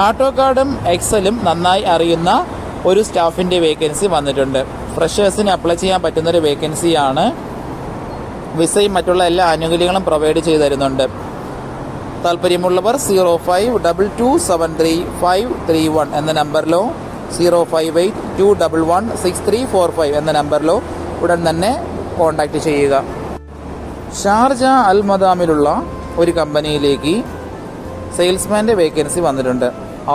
ആട്ടോ കാർഡും എക്സലും നന്നായി അറിയുന്ന ഒരു സ്റ്റാഫിന്റെ വേക്കൻസി വന്നിട്ടുണ്ട്. ഫ്രഷേഴ്സിന് അപ്ലൈ ചെയ്യാൻ പറ്റുന്നൊരു വേക്കൻസിയാണ് വിസയും മറ്റുള്ള എല്ലാ ആനുകൂല്യങ്ങളും പ്രൊവൈഡ് ചെയ്തു തരുന്നുണ്ട്. താല്പര്യമുള്ളവർ zero five double two seven three five three one എന്ന നമ്പറിലോ zero five eight two double one six three four five എന്ന നമ്പറിലോ ഉടൻ തന്നെ കോൺടാക്റ്റ് ചെയ്യുക. ഷാർജ അൽ മദാമിലുള്ള ഒരു കമ്പനിയിലേക്ക് സെയിൽസ്മാന്റെ വേക്കൻസി വന്നിട്ടുണ്ട്.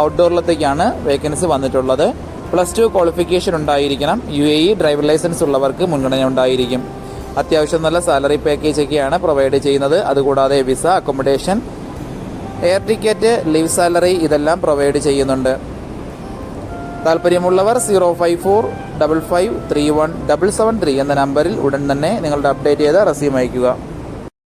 ഔട്ട്ഡോറിലത്തേക്കാണ് വേക്കൻസി വന്നിട്ടുള്ളത്. പ്ലസ് ടു ക്വാളിഫിക്കേഷൻ ഉണ്ടായിരിക്കണം. U A E driver licence ഉള്ളവർക്ക് മുൻഗണന ഉണ്ടായിരിക്കും. അത്യാവശ്യം നല്ല സാലറി പാക്കേജ് ഒക്കെയാണ് പ്രൊവൈഡ് ചെയ്യുന്നത്. അതുകൂടാതെ visa accommodation air ticket leave salary ഇതെല്ലാം പ്രൊവൈഡ് ചെയ്യുന്നുണ്ട്. താല്പര്യമുള്ളവർ zero five four double five three one double seven three എന്ന നമ്പറിൽ ഉടൻ തന്നെ നിങ്ങളുടെ അപ്ഡേറ്റ് ചെയ്ത റെസ്യൂം അയയ്ക്കുക.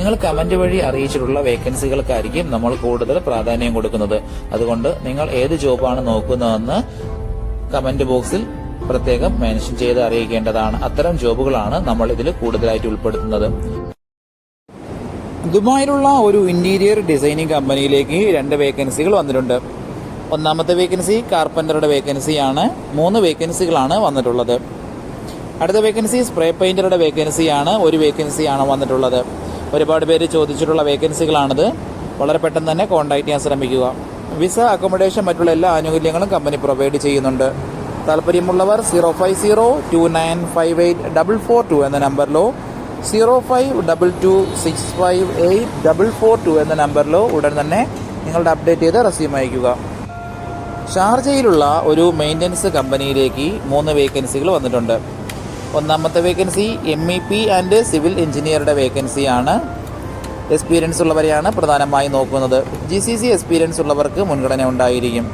നിങ്ങൾ കമന്റ് വഴി അറിയിച്ചിട്ടുള്ള വേക്കൻസികൾക്കായിരിക്കും നമ്മൾ കൂടുതൽ പ്രാധാന്യം കൊടുക്കുന്നത്. അതുകൊണ്ട് നിങ്ങൾ ഏത് ജോബാണ് നോക്കുന്നതെന്ന് കമന്റ് ബോക്സിൽ പ്രത്യേകം മെൻഷൻ ചെയ്ത് അറിയിക്കേണ്ടതാണ്. അത്തരം ജോബുകളാണ് നമ്മൾ ഇതിൽ കൂടുതലായിട്ട് ഉൾപ്പെടുത്തുന്നത്. ദുബായിലുള്ള ഒരു ഇന്റീരിയർ ഡിസൈനിങ് കമ്പനിയിലേക്ക് രണ്ട് വേക്കൻസികൾ വന്നിട്ടുണ്ട്. ഒന്നാമത്തെ വേക്കൻസി കാർപ്പന്ററുടെ വേക്കൻസിയാണ്. മൂന്ന് വേക്കൻസികളാണ് വന്നിട്ടുള്ളത്. അടുത്ത വേക്കൻസി സ്പ്രേ പെയിന്ററുടെ വേക്കൻസിയാണ്. ഒരു വേക്കൻസിയാണ് വന്നിട്ടുള്ളത്. ഒരുപാട് പേര് ചോദിച്ചിട്ടുള്ള വേക്കൻസികളാണിത്. വളരെ പെട്ടെന്ന് തന്നെ കോൺടാക്റ്റ് ചെയ്യാൻ ശ്രമിക്കുക. വിസ അക്കോമഡേഷൻ മറ്റുള്ള എല്ലാ ആനുകൂല്യങ്ങളും കമ്പനി പ്രൊവൈഡ് ചെയ്യുന്നുണ്ട്. താല്പര്യമുള്ളവർ zero five zero two nine five eight double four two എന്ന നമ്പറിലോ zero five double two six five eight double four two എന്ന നമ്പറിലോ ഉടൻ തന്നെ നിങ്ങളുടെ അപ്ഡേറ്റ് ചെയ്ത് റെസ്യൂം അയക്കുക ഷാർജയിലുള്ള ഒരു മെയിന്റനൻസ് കമ്പനിയിലേക്ക് മൂന്ന് വേക്കൻസികൾ വന്നിട്ടുണ്ട്. ഒന്നാമത്തെ vacancy M E P and civil എഞ്ചിനീയറുടെ വേക്കൻസിയാണ് എക്സ്പീരിയൻസ് ഉള്ളവരെയാണ് പ്രധാനമായി നോക്കുന്നത്. ജി സി സി എക്സ്പീരിയൻസ് ഉള്ളവർക്ക് മുൻഗണന ഉണ്ടായിരിക്കും.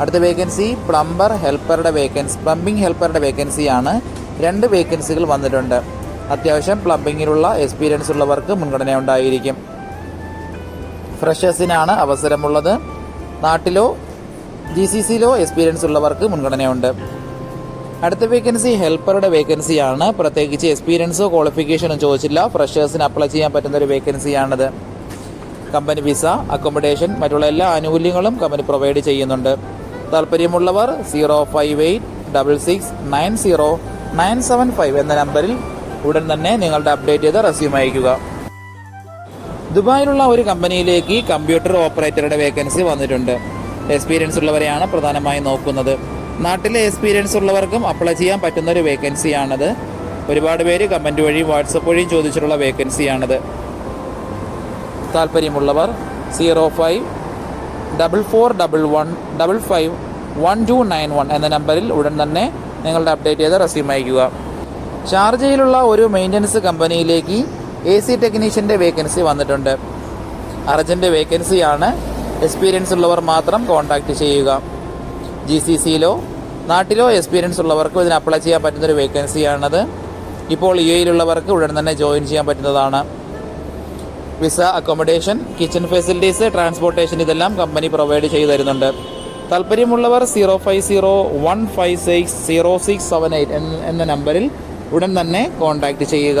അടുത്ത വേക്കൻസി പ്ലംബർ ഹെൽപ്പറുടെ വേക്കൻസി പ്ലംബിംഗ് ഹെൽപ്പറുടെ വേക്കൻസിയാണ് രണ്ട് വേക്കൻസികൾ വന്നിട്ടുണ്ട്. അത്യാവശ്യം പ്ലംബിങ്ങിലുള്ള എക്സ്പീരിയൻസ് ഉള്ളവർക്ക് മുൻഗണന ഉണ്ടായിരിക്കും. ഫ്രഷേഴ്സിനാണ് അവസരമുള്ളത്. നാട്ടിലോ ജി സി സിയിലോ എക്സ്പീരിയൻസ് ഉള്ളവർക്ക് മുൻഗണനയുണ്ട്. അടുത്ത വേക്കൻസി ഹെൽപ്പറുടെ വേക്കൻസിയാണ് പ്രത്യേകിച്ച് എക്സ്പീരിയൻസോ ക്വാളിഫിക്കേഷനോ ചോദിച്ചില്ല ഫ്രഷേഴ്സിന് അപ്ലൈ ചെയ്യാൻ പറ്റുന്ന ഒരു വേക്കൻസിയാണിത് കമ്പനി വിസ അക്കോമഡേഷൻ മറ്റുള്ള എല്ലാ ആനുകൂല്യങ്ങളും കമ്പനി പ്രൊവൈഡ് ചെയ്യുന്നുണ്ട്. താല്പര്യമുള്ളവർ zero five eight double six nine zero nine seven five എന്ന നമ്പറിൽ ഉടൻ തന്നെ നിങ്ങളുടെ അപ്ഡേറ്റ് ചെയ്ത റെസ്യൂം അയക്കുക ദുബായിലുള്ള ഒരു കമ്പനിയിലേക്ക് കമ്പ്യൂട്ടർ ഓപ്പറേറ്ററുടെ വേക്കൻസി വന്നിട്ടുണ്ട്. എക്സ്പീരിയൻസ് ഉള്ളവരെയാണ് പ്രധാനമായും നോക്കുന്നത്. നാട്ടിലെ എക്സ്പീരിയൻസ് ഉള്ളവർക്കും അപ്ലൈ ചെയ്യാൻ പറ്റുന്ന ഒരു വേക്കൻസിയാണത് ഒരുപാട് പേര് കമന്റ് വഴിയും വാട്സപ്പ് വഴിയും ചോദിച്ചിട്ടുള്ള വേക്കൻസിയാണത് താല്പര്യമുള്ളവർ zero five double four double one double five one two nine one എന്ന നമ്പറിൽ ഉടൻ തന്നെ നിങ്ങളുടെ അപ്ഡേറ്റ് ചെയ്ത റെസ്യൂം അയക്കുക ഷാർജയിലുള്ള ഒരു മെയിന്റനൻസ് കമ്പനിയിലേക്ക് എ സി ടെക്നീഷ്യന്റെ വേക്കൻസി വന്നിട്ടുണ്ട്. അർജന്റ് വേക്കൻസിയാണ് എക്സ്പീരിയൻസ് ഉള്ളവർ മാത്രം കോൺടാക്റ്റ് ചെയ്യുക. ജി സി സിയിലോ നാട്ടിലോ എക്സ്പീരിയൻസ് ഉള്ളവർക്കും ഇതിന് അപ്ലൈ ചെയ്യാൻ പറ്റുന്നൊരു വേക്കൻസിയാണത് ഇപ്പോൾ യു എയിലുള്ളവർക്ക് ഉടൻ തന്നെ ജോയിൻ ചെയ്യാൻ പറ്റുന്നതാണ്. Visa accommodation kitchen facilities transportation ഇതെല്ലാം കമ്പനി പ്രൊവൈഡ് ചെയ്തു തരുന്നുണ്ട്. താല്പര്യമുള്ളവർ zero five zero one five six zero six seven eight എന്ന നമ്പറിൽ ഉടൻ തന്നെ കോൺടാക്റ്റ് ചെയ്യുക.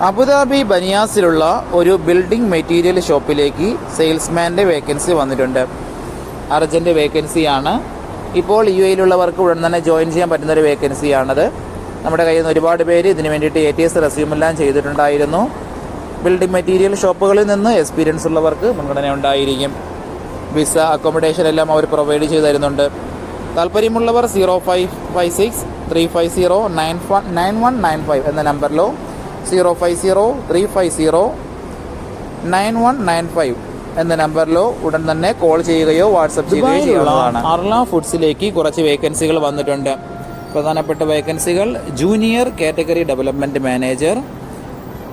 അബുദാബി ബനിയാസിലുള്ള ഒരു ബിൽഡിംഗ് മെറ്റീരിയൽ ഷോപ്പിലേക്ക് സെയിൽസ്മാന്റെ വേക്കൻസി വന്നിട്ടുണ്ട്. അർജന്റ് വേക്കൻസിയാണ്. ഇപ്പോൾ യു എയിലുള്ളവർക്ക് ഉടൻ തന്നെ ജോയിൻ ചെയ്യാൻ പറ്റുന്ന ഒരു വേക്കൻസിയാണത്. നമ്മുടെ കയ്യിൽ നിന്ന് ഒരുപാട് പേര് ഇതിനു വേണ്ടിയിട്ട് എ ടി എസ് റെസ്യൂമെല്ലാം ചെയ്തിട്ടുണ്ടായിരുന്നു. ബിൽഡിംഗ് മെറ്റീരിയൽ ഷോപ്പുകളിൽ നിന്ന് എക്സ്പീരിയൻസ് ഉള്ളവർക്ക് മുൻഗണന ഉണ്ടായിരിക്കും. വിസ അക്കോമഡേഷൻ എല്ലാം അവർ പ്രൊവൈഡ് ചെയ്തു തരുന്നുണ്ട്. താല്പര്യമുള്ളവർ zero five five six three five zero nine nine one nine five എന്ന നമ്പറിലോ zero five zero three five zero nine one nine five എന്ന നമ്പറിലോ ഉടൻ തന്നെ കോൾ ചെയ്യുകയോ വാട്സപ്പ് ചെയ്യുകയോ ചെയ്യുന്നതാണ് അർല ഫുഡ്സിലേക്ക് കുറച്ച് വേക്കൻസികൾ വന്നിട്ടുണ്ട്. പ്രധാനപ്പെട്ട വേക്കൻസികൾ junior category development manager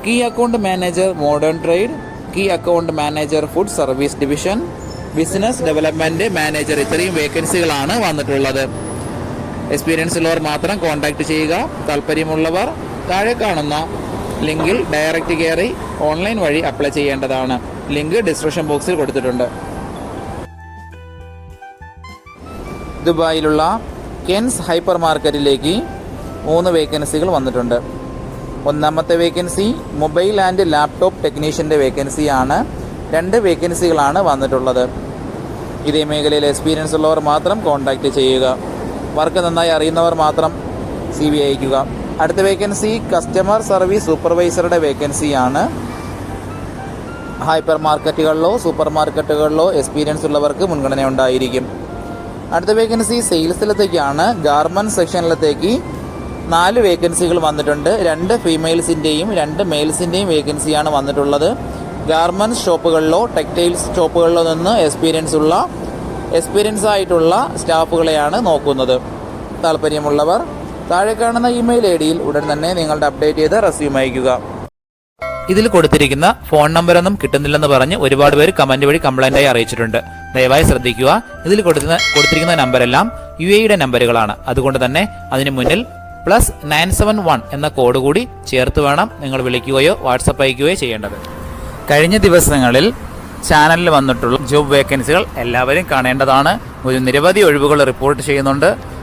key account manager modern trade key account manager food service division business development manager ഇത്രയും വേക്കൻസികളാണ് വന്നിട്ടുള്ളത്. എക്സ്പീരിയൻസ് ഉള്ളവർ മാത്രം കോൺടാക്ട് ചെയ്യുക. താല്പര്യമുള്ളവർ താഴെ കാണുന്ന ലിങ്കിൽ ഡയറക്റ്റ് കയറി ഓൺലൈൻ വഴി അപ്ലൈ ചെയ്യേണ്ടതാണ്. ലിങ്ക് ഡിസ്ക്രിപ്ഷൻ ബോക്സിൽ കൊടുത്തിട്ടുണ്ട്. ദുബായിലുള്ള കെൻസ് ഹൈപ്പർ മാർക്കറ്റിലേക്ക് മൂന്ന് വേക്കൻസികൾ വന്നിട്ടുണ്ട്. ഒന്നാമത്തെ വേക്കൻസി മൊബൈൽ ആൻഡ് ലാപ്ടോപ്പ് ടെക്നീഷ്യന്റെ വേക്കൻസിയാണ്. രണ്ട് വേക്കൻസികളാണ് വന്നിട്ടുള്ളത്. ഇതേ മേഖലയിൽ എക്സ്പീരിയൻസ് ഉള്ളവർ മാത്രം കോൺടാക്റ്റ് ചെയ്യുക. വർക്ക് നന്നായി അറിയുന്നവർ മാത്രം സി വി അയക്കുക. അടുത്ത വേക്കൻസി കസ്റ്റമർ സർവീസ് സൂപ്പർവൈസറുടെ വേക്കൻസിയാണ് ഹൈപ്പർ മാർക്കറ്റുകളിലോ സൂപ്പർ മാർക്കറ്റുകളിലോ എക്സ്പീരിയൻസ് ഉള്ളവർക്ക് മുൻഗണന ഉണ്ടായിരിക്കും. അടുത്ത വേക്കൻസി സെയിൽസിലത്തേക്കാണ് ഗാർമെന്റ് സെക്ഷനിലത്തേക്ക് നാല് വേക്കൻസികൾ വന്നിട്ടുണ്ട്. രണ്ട് ഫീമെയിൽസിന്റെയും രണ്ട് മെയിൽസിന്റെയും വേക്കൻസിയാണ് വന്നിട്ടുള്ളത്. ഗാർമെന്റ്സ് ഷോപ്പുകളിലോ ടെക്സ്റ്റൈൽസ് ഷോപ്പുകളിലോ നിന്ന് എക്സ്പീരിയൻസ് ഉള്ള എക്സ്പീരിയൻസ് ആയിട്ടുള്ള സ്റ്റാഫുകളെയാണ് നോക്കുന്നത്. താല്പര്യമുള്ളവർ താഴെ കാണുന്ന ഇമെയിൽ ഐ ഡിയിൽ ഉടൻ തന്നെ നിങ്ങളുടെ അപ്ഡേറ്റ് ചെയ്ത് റെസ്യൂം അയക്കുക ഇതിൽ കൊടുത്തിരിക്കുന്ന ഫോൺ നമ്പറൊന്നും കിട്ടുന്നില്ലെന്ന് പറഞ്ഞ് ഒരുപാട് പേര് കമന്റ് വഴി കംപ്ലൈന്റായി അറിയിച്ചിട്ടുണ്ട്. ദയവായി ശ്രദ്ധിക്കുക. ഇതിൽ കൊടുക്കുന്ന കൊടുത്തിരിക്കുന്ന നമ്പരെല്ലാം യു എയുടെ നമ്പറുകളാണ്. അതുകൊണ്ട് തന്നെ അതിന് മുന്നിൽ പ്ലസ് നയൻ സെവൻ വൺ എന്ന കോഡ് കൂടി ചേർത്ത് വേണം നിങ്ങൾ വിളിക്കുകയോ വാട്സപ്പ് അയക്കുകയോ ചെയ്യേണ്ടത്. കഴിഞ്ഞ ദിവസങ്ങളിൽ ചാനലിൽ വന്നിട്ടുള്ള ജോബ് വേക്കൻസികൾ എല്ലാവരും കാണേണ്ടതാണ്. ഒരു നിരവധി ഒഴിവുകൾ റിപ്പോർട്ട് ചെയ്യുന്നുണ്ട്.